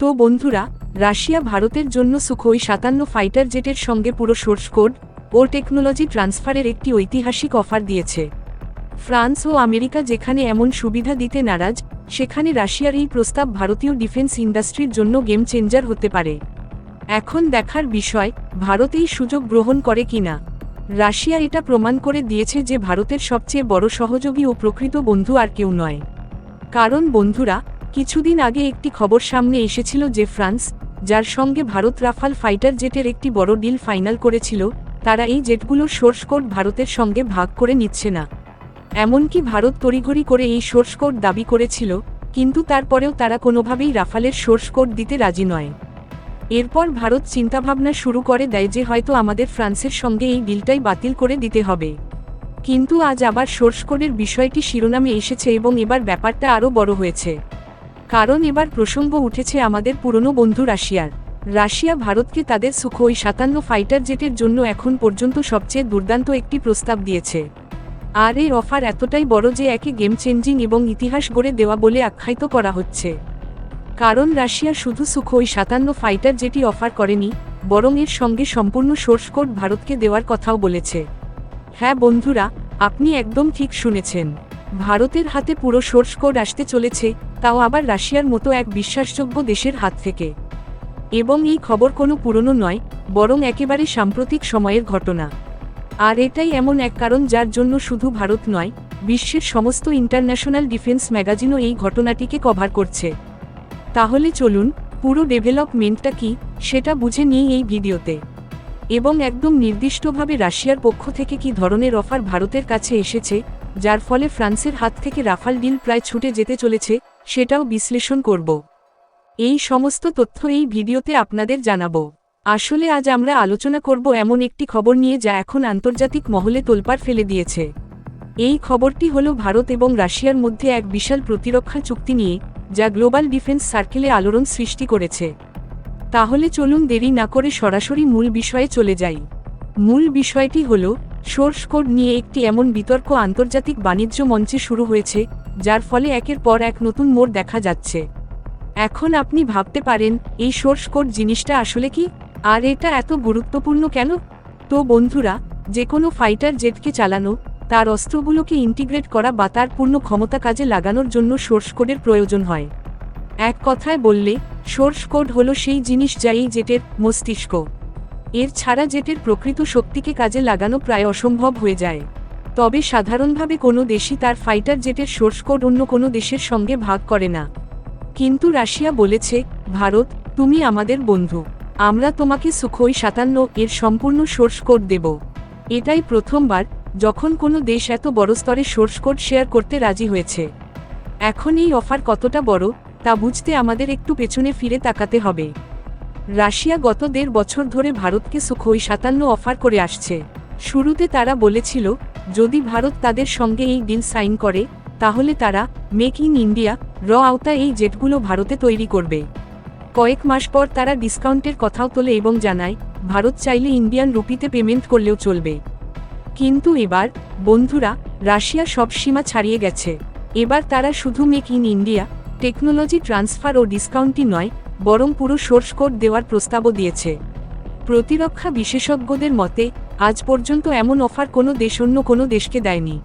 তো বন্ধুরা, রাশিয়া ভারতের জন্য সুখোই সাতান্ন ফাইটার জেটের সঙ্গে পুরো সোর্স কোড ও টেকনোলজি ট্রান্সফারের একটি ঐতিহাসিক অফার দিয়েছে। ফ্রান্স ও আমেরিকা যেখানে এমন সুবিধা দিতে নারাজ, সেখানে রাশিয়ার এই প্রস্তাব ভারতীয় ডিফেন্স ইন্ডাস্ট্রির জন্য গেম চেঞ্জার হতে পারে। এখন দেখার বিষয়, ভারত এই সুযোগ গ্রহণ করে কিনা? রাশিয়া এটা প্রমাণ করে দিয়েছে যে ভারতের সবচেয়ে বড় সহযোগী ও প্রকৃত বন্ধু আর কেউ নয়। কারণ বন্ধুরা কিছুদিন আগে একটি খবর সামনে এসেছিল যে ফ্রান্স, যার সঙ্গে ভারত রাফাল ফাইটার জেটের একটি বড় ডিল ফাইনাল করেছিল, তারা এই জেটগুলোর সোর্স কোড ভারতের সঙ্গে ভাগ করে নিচ্ছে না। এমনকি ভারত তড়িঘড়ি করে এই সোর্স কোড দাবি করেছিল, কিন্তু তারপরেও তারা কোনোভাবেই রাফালের সোর্স কোড দিতে রাজি নয়। এরপর ভারত চিন্তাভাবনা শুরু করে দেয় যে হয়তো আমাদের ফ্রান্সের সঙ্গে এই ডিলটাই বাতিল করে দিতে হবে। কিন্তু আজ আবার সোর্স কোডের বিষয়টি শিরোনামে এসেছে এবং এবার ব্যাপারটা আরও বড় হয়েছে। কারণ এবার প্রসঙ্গ উঠেছে আমাদের পুরনো বন্ধু রাশিয়ার। রাশিয়া ভারতকে তাদের সুখোই সাতান্ন ফাইটার জেটের জন্য এখন পর্যন্ত সবচেয়ে দুর্দান্ত একটি প্রস্তাব দিয়েছে। আর এই অফার এতটাই বড় যে একে গেম চেঞ্জিং এবং ইতিহাস গড়ে দেওয়া বলে আখ্যায়িত করা হচ্ছে। কারণ রাশিয়া শুধু সুখোই সাতান্ন ফাইটার যেটি অফার করেনি, বরং এর সঙ্গে সম্পূর্ণ সোর্স কোড ভারতকে দেওয়ার কথাও বলেছে। হ্যাঁ বন্ধুরা, আপনি একদম ঠিক শুনেছেন। ভারতের হাতে পুরো সোর্স কোড আসতে চলেছে, তাও আবার রাশিয়ার মতো এক বিশ্বাসযোগ্য দেশের হাত থেকে। এবং এই খবর কোনো পুরনো নয়, বরং একেবারে সাম্প্রতিক সময়ের ঘটনা। আর এটাই এমন এক কারণ যার জন্য শুধু ভারত নয়, বিশ্বের সমস্ত ইন্টারন্যাশনাল ডিফেন্স ম্যাগাজিনও এই ঘটনাটিকে কভার করছে। তাহলে চলুন, পুরো ডেভেলপমেন্টটা কি, সেটা বুঝে নিই এই ভিডিওতে। এবং একদম নির্দিষ্টভাবে রাশিয়ার পক্ষ থেকে কি ধরনের অফার ভারতের কাছে এসেছে যার ফলে ফ্রান্সের হাত থেকে রাফাল ডিল প্রায় ছুটে যেতে চলেছে, সেটাও বিশ্লেষণ করব। এই সমস্ত তথ্য এই ভিডিওতে আপনাদের জানাব। আসলে আজ আমরা আলোচনা করব এমন একটি খবর নিয়ে যা এখন আন্তর্জাতিক মহলে তোলপাড় ফেলে দিয়েছে। এই খবরটি হল ভারত এবং রাশিয়ার মধ্যে এক বিশাল প্রতিরক্ষা চুক্তি নিয়ে, যা গ্লোবাল ডিফেন্স সার্কেলে আলোড়ন সৃষ্টি করেছে। তাহলে চলুন দেরি না করে সরাসরি মূল বিষয়ে চলে যাই। মূল বিষয়টি হল সোর্স কোড নিয়ে একটি এমন বিতর্ক আন্তর্জাতিক বাণিজ্য মঞ্চে শুরু হয়েছে, যার ফলে একের পর এক নতুন মোড় দেখা যাচ্ছে। এখন আপনি ভাবতে পারেন, এই সোর্স কোড জিনিসটা আসলে কি? আর এটা এত গুরুত্বপূর্ণ কেন? তো বন্ধুরা যে কোনো ফাইটার জেটকে চালানো, তার অস্ত্রগুলোকে ইন্টিগ্রেট করা বা তার পূর্ণ ক্ষমতা কাজে লাগানোর জন্য সোর্স কোডের প্রয়োজন হয়। এক কথায় বললে সোর্স কোড হলো সেই জিনিস যা এই জেটের মস্তিষ্ক। এর ছাড়া জেটের প্রকৃত শক্তিকে কাজে লাগানো প্রায় অসম্ভব হয়ে যায়। তবে সাধারণভাবে কোনো দেশই তার ফাইটার জেটের সোর্স কোড অন্য কোনো দেশের সঙ্গে ভাগ করে না। কিন্তু রাশিয়া বলেছে, ভারত, তুমি আমাদের বন্ধু। আমরা তোমাকে সুখোই সাতান্ন এর সম্পূর্ণ সোর্স কোড দেব। এটাই প্রথমবার, যখন কোনো দেশ এত বড় স্তরে সোর্স কোড শেয়ার করতে রাজি হয়েছে। এখন এই অফার কতটা বড়, তা বুঝতে আমাদের একটু পেছনে ফিরে তাকাতে হবে। রাশিয়া গত দেড় বছর ধরে ভারতকে সুখোই সাতান্ন অফার করে আসছে। শুরুতে তারা বলেছিল, যদি ভারত তাদের সঙ্গে এই ডিল সাইন করে, তাহলে তারা মেক ইন ইন্ডিয়া, র আওতা এই জেটগুলো ভারতে তৈরি করবে। কয়েক মাস পর তারা ডিসকাউন্টের কথাও তোলে এবং জানায়, ভারত চাইলে ইন্ডিয়ান রুপিতে পেমেন্ট করলেও চলবে। কিন্তু এবার, বন্ধুরা, রাশিয়া সব সীমা ছাড়িয়ে গেছে। এবার তারা শুধু make in India, technology transfer ও ডিসকাউন্টই নয় বরং পুরো সোর্স কোড দেওয়ার প্রস্তাবও দিয়েছে। প্রতিরক্ষা বিশেষজ্ঞদের মতে, আজ পর্যন্ত এমন অফার কোনো দেশ অন্য কোনো দেশকে দেয়নি।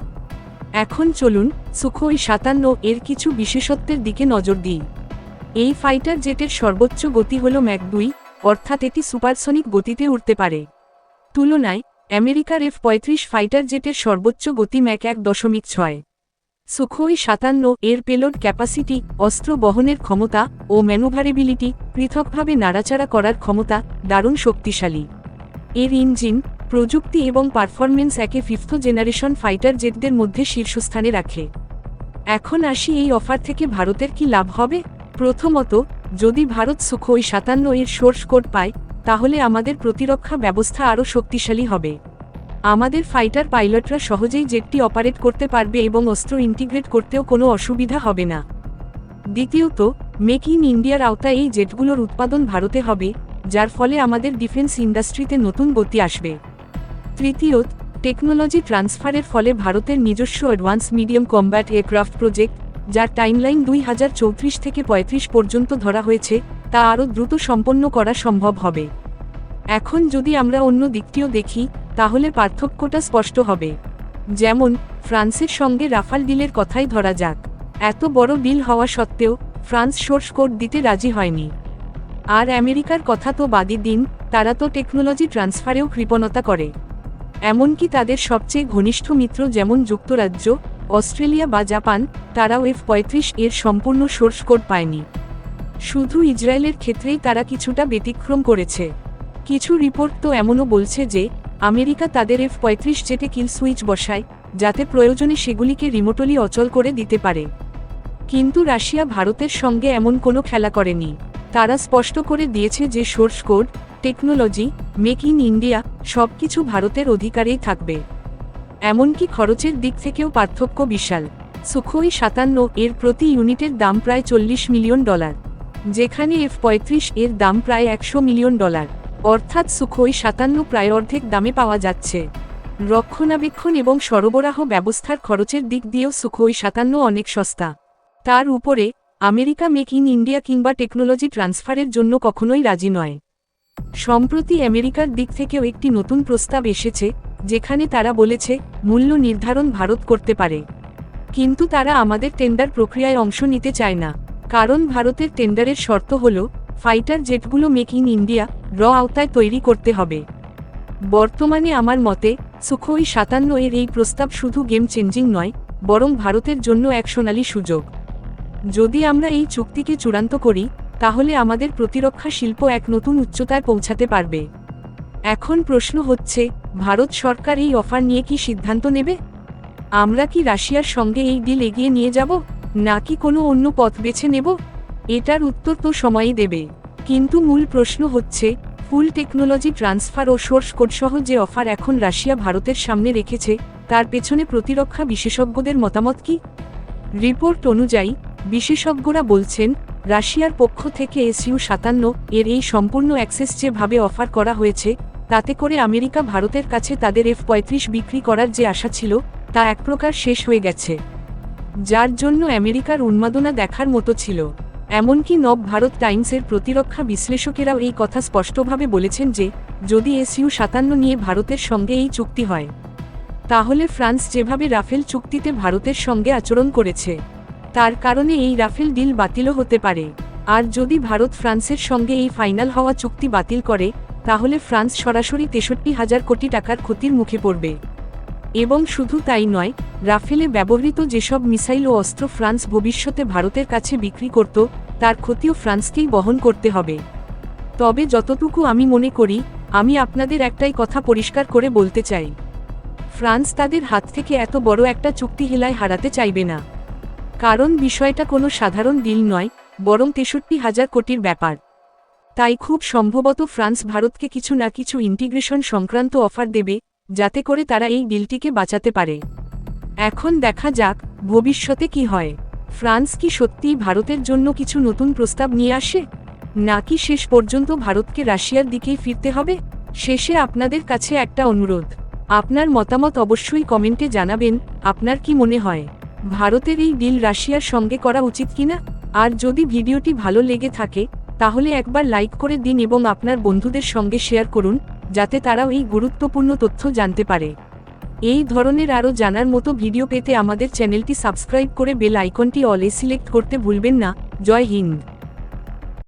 এখন চলুন, সুখোই সাতান্ন এর কিছু বিশেষত্বের দিকে নজর দিই। এই ফাইটার জেটের সর্বোচ্চ গতি হল ম্যাক দুই, অর্থাৎ এটি সুপারসনিক গতিতে উঠতে পারে। তুলনায়, আমেরিকার এফ পঁয়ত্রিশ ফাইটার জেটের সর্বোচ্চ গতি ম্যাক এক দশমিক ছয়। সুখোই সাতান্ন এর পেলোড ক্যাপাসিটি, অস্ত্র বহনের ক্ষমতা ও ম্যানুভারেবিলিটি পৃথকভাবে নাড়াচাড়া করার ক্ষমতা দারুণ শক্তিশালী। এর ইঞ্জিন, প্রযুক্তি এবং পারফরমেন্স একে ফিফথ জেনারেশন ফাইটার জেটদের মধ্যে শীর্ষস্থানে রাখে। এখন আসি এই অফার থেকে ভারতের কি লাভ হবে? প্রথমত, যদি ভারত সুখোই সাতান্ন এর সোর্স কোড পায়, তাহলে আমাদের প্রতিরক্ষা ব্যবস্থা আরও শক্তিশালী হবে। আমাদের ফাইটার পাইলটরা সহজেই জেটটি অপারেট করতে পারবে এবং অস্ত্র ইন্টিগ্রেট করতেও কোনো অসুবিধা হবে না। দ্বিতীয়ত মেক ইন ইন্ডিয়ার আওতায় এই জেটগুলোর উৎপাদন ভারতে হবে, যার ফলে আমাদের ডিফেন্স ইন্ডাস্ট্রিতে নতুন গতি আসবে। তৃতীয়ত টেকনোলজি ট্রান্সফারের ফলে ভারতের নিজস্ব advance medium combat aircraft project যার টাইমলাইন দুই হাজার চৌত্রিশ থেকে পঁয়ত্রিশ পর্যন্ত ধরা হয়েছে, তা আরও দ্রুত সম্পন্ন করা সম্ভব হবে। এখন যদি আমরা অন্য দিকটিও দেখি তাহলে পার্থক্যটা স্পষ্ট হবে। যেমন, ফ্রান্সের সঙ্গে রাফাল ডিলের কথাই ধরা যাক। এত বড় ডিল হওয়া সত্ত্বেও, ফ্রান্স সোর্স কোড দিতে রাজি হয়নি। আর আমেরিকার কথা তো বাদই দিন, তারা তো টেকনোলজি ট্রান্সফারেও কৃপণতা করে। এমনকি তাদের সবচেয়ে ঘনিষ্ঠ মিত্র যেমন যুক্তরাজ্য, অস্ট্রেলিয়া বা জাপান, তারাও এফ পঁয়ত্রিশ এর সম্পূর্ণ সোর্স কোড পায়নি। শুধু ইসরায়েলের ক্ষেত্রেই তারা কিছুটা ব্যতিক্রম করেছে। কিছু রিপোর্ট তো এমনও বলছে যে আমেরিকা তাদের এফ পঁয়ত্রিশ জেটে কিল সুইচ বসায়, যাতে প্রয়োজনে সেগুলিকে রিমোটলি অচল করে দিতে পারে। কিন্তু রাশিয়া ভারতের সঙ্গে এমন কোনো খেলা করেনি। তারা স্পষ্ট করে দিয়েছে যে source code, technology, make in India সব কিছু ভারতের অধিকারেই থাকবে। এমনকি খরচের দিক থেকেও পার্থক্য বিশাল। সুখোই সাতান্ন এর প্রতি ইউনিটের দাম প্রায় চল্লিশ মিলিয়ন ডলার, যেখানে এফ পঁয়ত্রিশ এর দাম প্রায় একশো মিলিয়ন ডলার। অর্থাৎ সুখোই সাতান্ন প্রায় অর্ধেক দামে পাওয়া যাচ্ছে। রক্ষণাবেক্ষণ এবং সরবরাহ ব্যবস্থার খরচের দিক দিয়েও সুখোই সাতান্ন অনেক সস্তা। তার উপরে, আমেরিকা মেক ইন ইন্ডিয়া কিংবা টেকনোলজি ট্রান্সফারের জন্য কখনোই রাজি নয়। সম্প্রতি আমেরিকার দিক থেকেও একটি নতুন প্রস্তাব এসেছে, যেখানে তারা বলেছে, মূল্য নির্ধারণ ভারত করতে পারে। কিন্তু তারা আমাদের টেন্ডার প্রক্রিয়ায় অংশ নিতে চায় না, কারণ ভারতের টেন্ডারের শর্ত হল ফাইটার জেটগুলো মেক ইন ইন্ডিয়া, র আওতায় তৈরি করতে হবে। বর্তমানে আমার মতে, সুখোই সাতান্ন এর এই প্রস্তাব শুধু গেম চেঞ্জিং নয়, বরং ভারতের জন্য এক সোনালী সুযোগ। যদি আমরা এই চুক্তিকে চূড়ান্ত করি, তাহলে আমাদের প্রতিরক্ষা শিল্প এক নতুন উচ্চতায় পৌঁছাতে পারবে। এখন প্রশ্ন হচ্ছে, ভারত সরকার এই অফার নিয়ে কি সিদ্ধান্ত নেবে? আমরা কি রাশিয়ার সঙ্গে এই ডিল এগিয়ে নিয়ে যাব, নাকি কোনো অন্য পথ বেছে নেব? এটার উত্তর তো সময়ই দেবে। কিন্তু মূল প্রশ্ন হচ্ছে, ফুল টেকনোলজি ট্রান্সফার ও সোর্স কোডসহ যে অফার এখন রাশিয়া ভারতের সামনে রেখেছে, তার পেছনে প্রতিরক্ষা বিশেষজ্ঞদের মতামত কি? রিপোর্ট অনুযায়ী, বিশেষজ্ঞরা বলছেন, রাশিয়ার পক্ষ থেকে এসইউ সাতান্ন এর এই সম্পূর্ণ অ্যাক্সেস যেভাবে অফার করা হয়েছে, তাতে করে আমেরিকা ভারতের কাছে তাদের এফ পঁয়ত্রিশ বিক্রি করার যে আশা ছিল, তা এক প্রকার শেষ হয়ে গেছে। যার জন্য আমেরিকার উন্মাদনা দেখার মতো ছিল। এমনকি নব ভারত টাইমসের প্রতিরক্ষা বিশ্লেষকেরাও এই কথা স্পষ্টভাবে বলেছেন যে, যদি এসইউ সাতান্ন নিয়ে ভারতের সঙ্গে এই চুক্তি হয়, তাহলে ফ্রান্স যেভাবে রাফেল চুক্তিতে ভারতের সঙ্গে আচরণ করেছে, তার কারণে এই রাফেল ডিল বাতিলও হতে পারে। আর যদি ভারত ফ্রান্সের সঙ্গে এই ফাইনাল হওয়া চুক্তি বাতিল করে, তাহলে ফ্রান্স সরাসরি তেষট্টি হাজার কোটি টাকার ক্ষতির মুখে পড়বে। এবং শুধু তাই নয়, রাফেলে ব্যবহৃত যেসব মিসাইল ও অস্ত্র ফ্রান্স ভবিষ্যতে ভারতের কাছে বিক্রি করত, তার ক্ষতিও ফ্রান্সকেই বহন করতে হবে। তবে যতটুকু আমি মনে করি, আমি আপনাদের একটাই কথা পরিষ্কার করে বলতে চাই। ফ্রান্স তাদের হাত থেকে এত বড় একটা চুক্তি হেলায় হারাতে চাইবে না। কারণ বিষয়টা কোনো সাধারণ ডিল নয়, বরং তেষট্টি হাজার কোটির ব্যাপার। তাই খুব সম্ভবত ফ্রান্স ভারতকে কিছু না কিছু ইন্টিগ্রেশন সংক্রান্ত অফার দেবে যাতে করে তারা এই ডিলটিকে বাঁচাতে পারে। এখন দেখা যাক, ভবিষ্যতে কি হয়। ফ্রান্স কি সত্যিই ভারতের জন্য কিছু নতুন প্রস্তাব নিয়ে আসে? নাকি শেষ পর্যন্ত ভারতকে রাশিয়ার দিকেই ফিরতে হবে? শেষে আপনাদের কাছে একটা অনুরোধ। আপনার মতামত অবশ্যই কমেন্টে জানাবেন, আপনার কি মনে হয়? ভারতের এই ডিল রাশিয়ার সঙ্গে করা উচিত কিনা আর যদি ভিডিওটি ভালো লেগে থাকে, তাহলে একবার লাইক করে দিন এবং আপনার বন্ধুদের সঙ্গে শেয়ার করুন। যাতে তারাও এই গুরুত্বপূর্ণ তথ্য জানতে পারে। এই ধরনের আরও জানার মতো ভিডিও পেতে আমাদের চ্যানেলটি সাবস্ক্রাইব করে বেল আইকনটি অলে সিলেক্ট করতে ভুলবেন না। জয় হিন্দ।